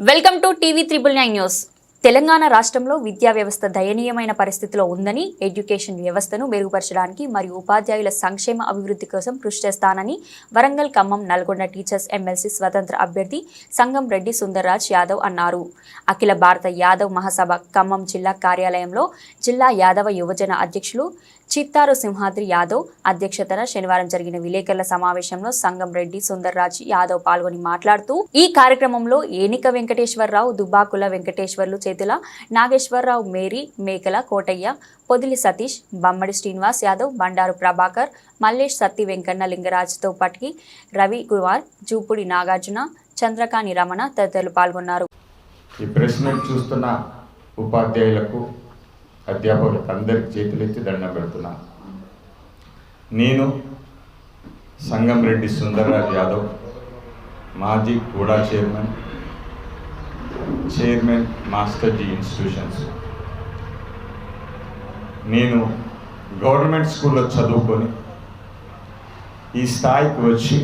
Welcome to TV triple nine news. Telangana రాష్ట్రంలో విద్యా వ్యవస్థ దయనీయమైన పరిస్థితిలో ఉందని ఎడ్యుకేషన్ వ్యవస్థను మెరుగుపరచడానికి మరియు ఉపాధ్యాయుల సంక్షేమ అభివృద్ధి కోసం కృషి చేస్తానని వరంగల్ ఖమ్మం నల్గొండ టీచర్స్ ఎమ్మెల్సీ స్వతంత్ర అభ్యర్థి సంగం రెడ్డి సుందర్రాజ్ యాదవ్ అన్నారు. అఖిల భారత యాదవ్ మహాసభ ఖమ్మం జిల్లా కార్యాలయంలో జిల్లా యాదవ యువజన అధ్యక్షులు చిత్తారు సింహాద్రి యాదవ్ అధ్యక్షతన శనివారం జరిగిన విలేకరుల సమావేశంలో సంగం రెడ్డి సుందర్రాజ్ యాదవ్ పాల్గొని మాట్లాడుతూ ఈ కార్యక్రమంలో ఏనిక వెంకటేశ్వరరావు దుబాకుల వెంకటేశ్వర్లు చేతుల నాగేశ్వరరావు మేరీ మేకల కోటయ్య పొదిలి సతీష్ బమ్మడి శ్రీనివాస్ యాదవ్ బండారు ప్రభాకర్ మల్లేష్ సత్తి వెంకన్న లింగరాజ్తో పాటుకి రవి కుమార్ జూపుడి నాగార్జున చంద్రకాని రమణ తదితరులు పాల్గొన్నారు. ఈ ప్రెస్ మీట్ చూస్తున్న ఉపాధ్యాయులకు అధ్యాపకులకు అందరికి చేతులెత్తి దండం పెడుతున్నా. నేను సంగం రెడ్డి సుందర్రాజ్ యాదవ్ మాజీ కూడా chairman chairman master ji institutions. నేను గవర్నమెంట్ స్కూల్లో చదువుకొని ఈ స్థాయికి వచ్చి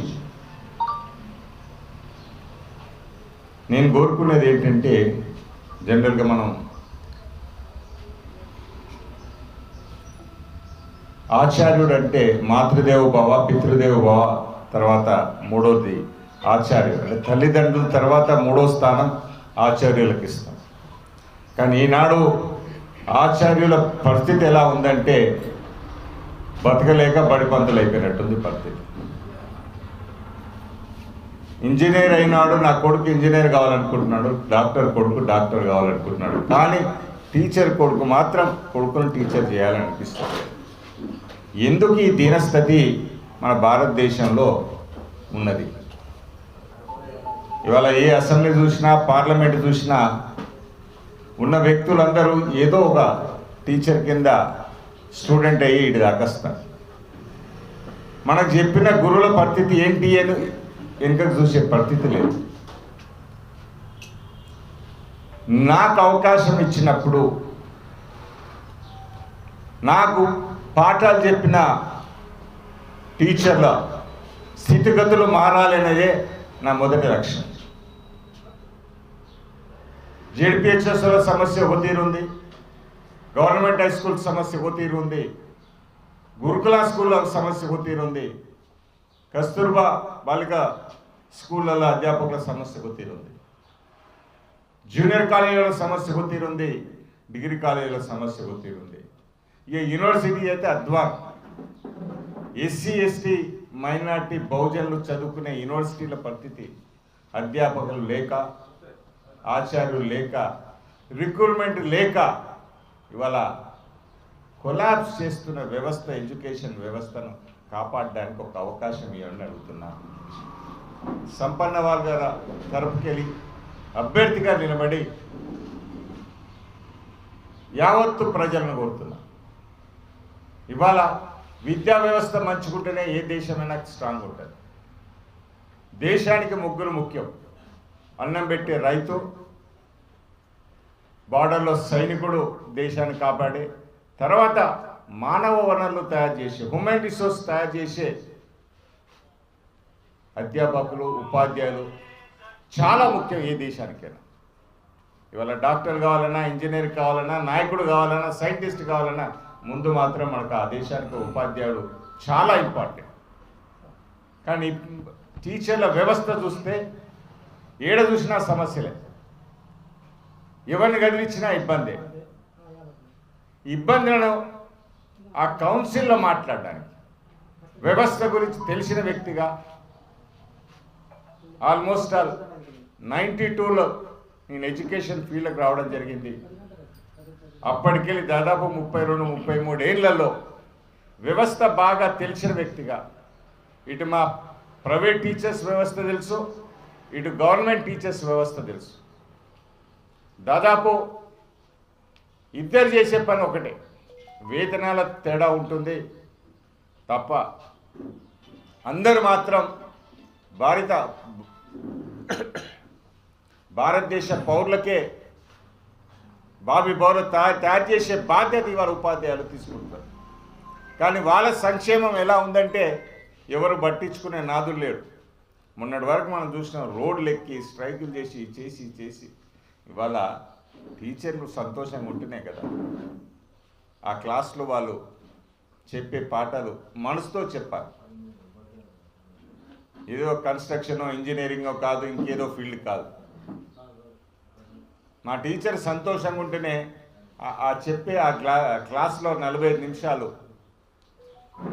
నేను కోరుకునేది ఏంటంటే జనరల్గా మనం ఆచార్యుడు అంటే మాతృదేవ భవ పితృదేవ భవ తర్వాత మూడోది ఆచార్యుడు. అంటే తల్లిదండ్రుల తర్వాత మూడో స్థానం ఆచార్యులకు ఇస్తాం. కానీ ఈనాడు ఆచార్యుల పరిస్థితి ఎలా ఉందంటే బతకలేక బడిపంతులు అయిపోయినట్టుంది పరిస్థితి. ఇంజనీర్ అయినాడు నా కొడుకు ఇంజనీర్ కావాలనుకుంటున్నాడు డాక్టర్ కొడుకు డాక్టర్ కావాలనుకుంటున్నాడు. కానీ టీచర్ కొడుకు మాత్రం కొడుకును టీచర్ చేయాలనిపిస్తుంది ఎందుకు ఈ దీనస్థితి మన భారతదేశంలో ఉన్నది? ఇవాళ ఏ అసెంబ్లీ చూసినా పార్లమెంట్ చూసినా ఉన్న వ్యక్తులందరూ ఏదో ఒక టీచర్ కింద స్టూడెంట్ అయ్యి ఇటు దాకొస్తారు మనకు చెప్పిన గురువుల పరిస్థితి ఏంటి అని వెనుకకు చూసే పరిస్థితి లేదు. నాకు అవకాశం ఇచ్చినప్పుడు నాకు పాఠాలు చెప్పిన టీచర్ల స్థితిగతులు మారాలనేదే నా మొదటి లక్ష్యం. జెడ్పిహెచ్ఎస్ల సమస్య ఒక ఉంది గవర్నమెంట్ హై స్కూల్ సమస్య ఒక తీరు ఉంది గురుకుల స్కూళ్ళ సమస్య ఒక ఉంది కస్తూర్బా బాలిక స్కూళ్ళలో అధ్యాపకుల సమస్య ఒక ఉంది జూనియర్ కాలేజీల సమస్య ఒక ఉంది డిగ్రీ కాలేజీల సమస్య ఒక ఉంది ఇక యూనివర్సిటీ అయితే అద్వాన్ ఎస్సీ ఎస్టీ మైనార్టీ బహుజనులు చదువుకునే యూనివర్సిటీల పరిస్థితి అధ్యాపకులు లేక ఆచార్యులు లేక రిక్రూట్మెంట్ లేక ఇవాళ కొలాబ్స్ చేస్తున్న వ్యవస్థ ఎడ్యుకేషన్ వ్యవస్థను కాపాడడానికి ఒక అవకాశం ఇవ్వండి అడుగుతున్నాను సంపన్న వాళ్ళ తరపుకెళ్ళి అభ్యర్థిగా నిలబడి యావత్తు ప్రజలను కోరుతున్నా. ఇవాళ విద్యా వ్యవస్థ మంచుకుంటేనే ఏ దేశమైనా స్ట్రాంగ్ ఉంటుంది. దేశానికి ముగ్గురు ముఖ్యం. అన్నం పెట్టే రైతు బార్డర్లో సైనికుడు దేశాన్ని కాపాడే తర్వాత మానవ వనరులు తయారు చేసే హ్యూమన్ రిసోర్స్ తయారు చేసే అధ్యాపకులు ఉపాధ్యాయులు చాలా ముఖ్యం ఏ దేశానికైనా. ఇవాళ డాక్టర్ కావాలన్నా ఇంజనీర్ కావాలన్నా నాయకుడు కావాలన్నా సైంటిస్ట్ కావాలన్నా ముందు మాత్రం మనకు ఆ దేశానికి ఉపాధ్యాయుడు చాలా ఇంపార్టెంట్. కానీ టీచర్ల వ్యవస్థ చూస్తే ఏడ చూసినా సమస్యలే ఎవరిని కదిలించినా ఇబ్బందే. ఇబ్బందులను ఆ కౌన్సిల్లో మాట్లాడడానికి వ్యవస్థ గురించి తెలిసిన వ్యక్తిగా ఆల్మోస్ట్ ఆల్ నైంటీ టూలో నేను ఎడ్యుకేషన్ ఫీల్డ్కి రావడం జరిగింది. అప్పటికెళ్ళి దాదాపు ముప్పై రెండు ముప్పై మూడు ఏళ్ళలో వ్యవస్థ బాగా తెలిసిన వ్యక్తిగా. ఇటు మా ప్రైవేట్ టీచర్స్ వ్యవస్థ తెలుసు ఇటు గవర్నమెంట్ టీచర్స్ వ్యవస్థ తెలుసు. దాదాపు ఇద్దరు చేసే పని ఒకటే. వేతనాల తేడా ఉంటుంది తప్ప అందరూ మాత్రం భారత భారతదేశ పౌరులకే బాబీ పౌరులు తయారు తయారు చేసే బాధ్యత ఇవాళ ఉపాధ్యాయులు తీసుకుంటారు కానీ వాళ్ళ సంక్షేమం ఎలా ఉందంటే ఎవరు పట్టించుకునే నాదులు లేడు. మొన్నటి వరకు మనం చూసిన రోడ్లు ఎక్కి స్ట్రైకులు చేసి చేసి చేసి. ఇవాళ టీచర్లు సంతోషంగా ఉంటేనే కదా. ఆ క్లాస్లో వాళ్ళు చెప్పే పాఠాలు మనసుతో చెప్పాలి. ఏదో కన్స్ట్రక్షన్ ఇంజనీరింగో కాదు ఇంకేదో ఫీల్డ్ కాదు. మా టీచర్ సంతోషంగా ఉంటేనే ఆ- చెప్పే ఆ క్లా క్లాస్లో నలభై ఐదు నిమిషాలు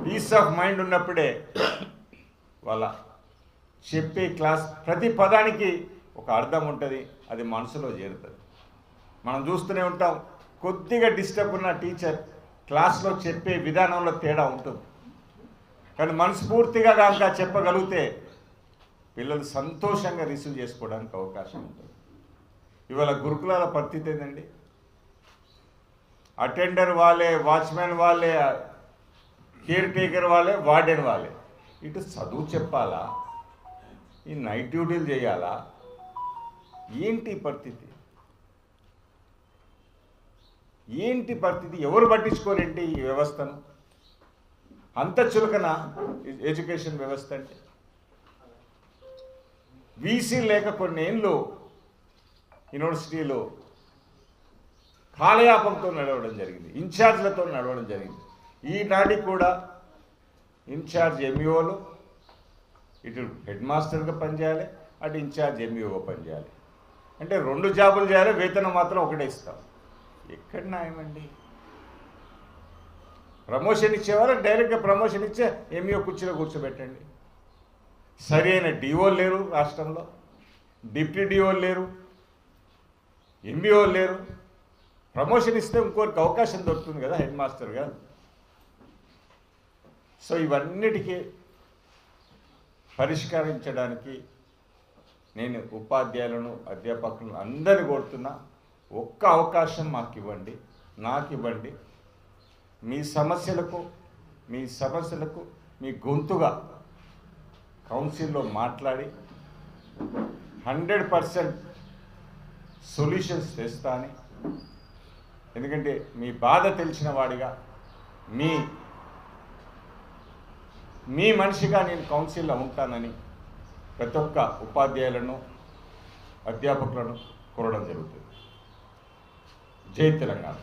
పీస్ ఆఫ్ మైండ్ ఉన్నప్పుడే వాళ్ళ చెప్పే క్లాస్ ప్రతి పదానికి ఒక అర్థం ఉంటుంది అది మనసులో చేరుతుంది. మనం చూస్తూనే ఉంటాం కొద్దిగా డిస్టర్బ్ ఉన్న టీచర్ క్లాస్లో చెప్పే విధానంలో తేడా ఉంటుంది. కానీ మనస్ఫూర్తిగా కనుక చెప్పగలిగితే పిల్లలు సంతోషంగా రిసీవ్ చేసుకోవడానికి అవకాశం ఉంటుంది. ఇవాళ గురుకులాల పరిస్థితి ఏంటండి అటెండర్ వాళ్ళే వాచ్మెన్ వాళ్ళే కేర్ టేకర్ వాళ్ళే వార్డెన్ వాళ్ళే. ఇటు చదువు చెప్పాలా? ఈ నైట్ డ్యూటీలు చేయాలా? ఏంటి పరిస్థితి? ఏంటి పరిస్థితి? ఎవరు పట్టించుకోరేంటి ఈ వ్యవస్థను? అంత చులకన ఎడ్యుకేషన్ వ్యవస్థ అంటే? వీసీ లేక కొన్ని ఏళ్ళు యూనివర్సిటీలో కాలయాపంతో నడవడం జరిగింది ఇన్ఛార్జ్లతో నడవడం జరిగింది. ఈనాటికి కూడా ఇన్ఛార్జ్ ఎంఈఓలు ఇటు హెడ్ మాస్టర్గా పనిచేయాలి అటు ఇన్ఛార్జ్ ఎంఈఓగా పనిచేయాలి. అంటే రెండు జాబులు చేయాలి వేతనం మాత్రం ఒకటే ఇస్తాం. ఎక్కడ న్యాయమండి ప్రమోషన్ ఇచ్చేవారు డైరెక్ట్గా ప్రమోషన్ ఇచ్చే ఎంఈఓ కుర్చీలో కూర్చోబెట్టండి. సరైన డిఓ లేరు రాష్ట్రంలో. డిప్యూటీ డిఓ లేరు. ఎంబీఓ లేరు. ప్రమోషన్ ఇస్తే ఇంకోరికి అవకాశం దొరుకుతుంది కదా హెడ్ మాస్టర్గా సో ఇవన్నిటికీ పరిష్కరించడానికి నేను ఉపాధ్యాయులను అధ్యాపకులను అందరిని కోరుతున్నా ఒక్క అవకాశం మాకు ఇవ్వండి నాకు ఇవ్వండి మీ సమస్యలకు మీ సమస్యలకు మీ గొంతుగా కౌన్సిల్లో మాట్లాడి హండ్రెడ్ పర్సెంట్ సొల్యూషన్స్ తెస్తా అని. ఎందుకంటే మీ బాధ తెలిసిన వాడిగా మీ మీ మనిషిగా నేను కౌన్సిల్లో ఉంటానని ప్రతి ఒక్క ఉపాధ్యాయులను అధ్యాపకులను కోరడం జరుగుతుంది. జై తెలంగాణ.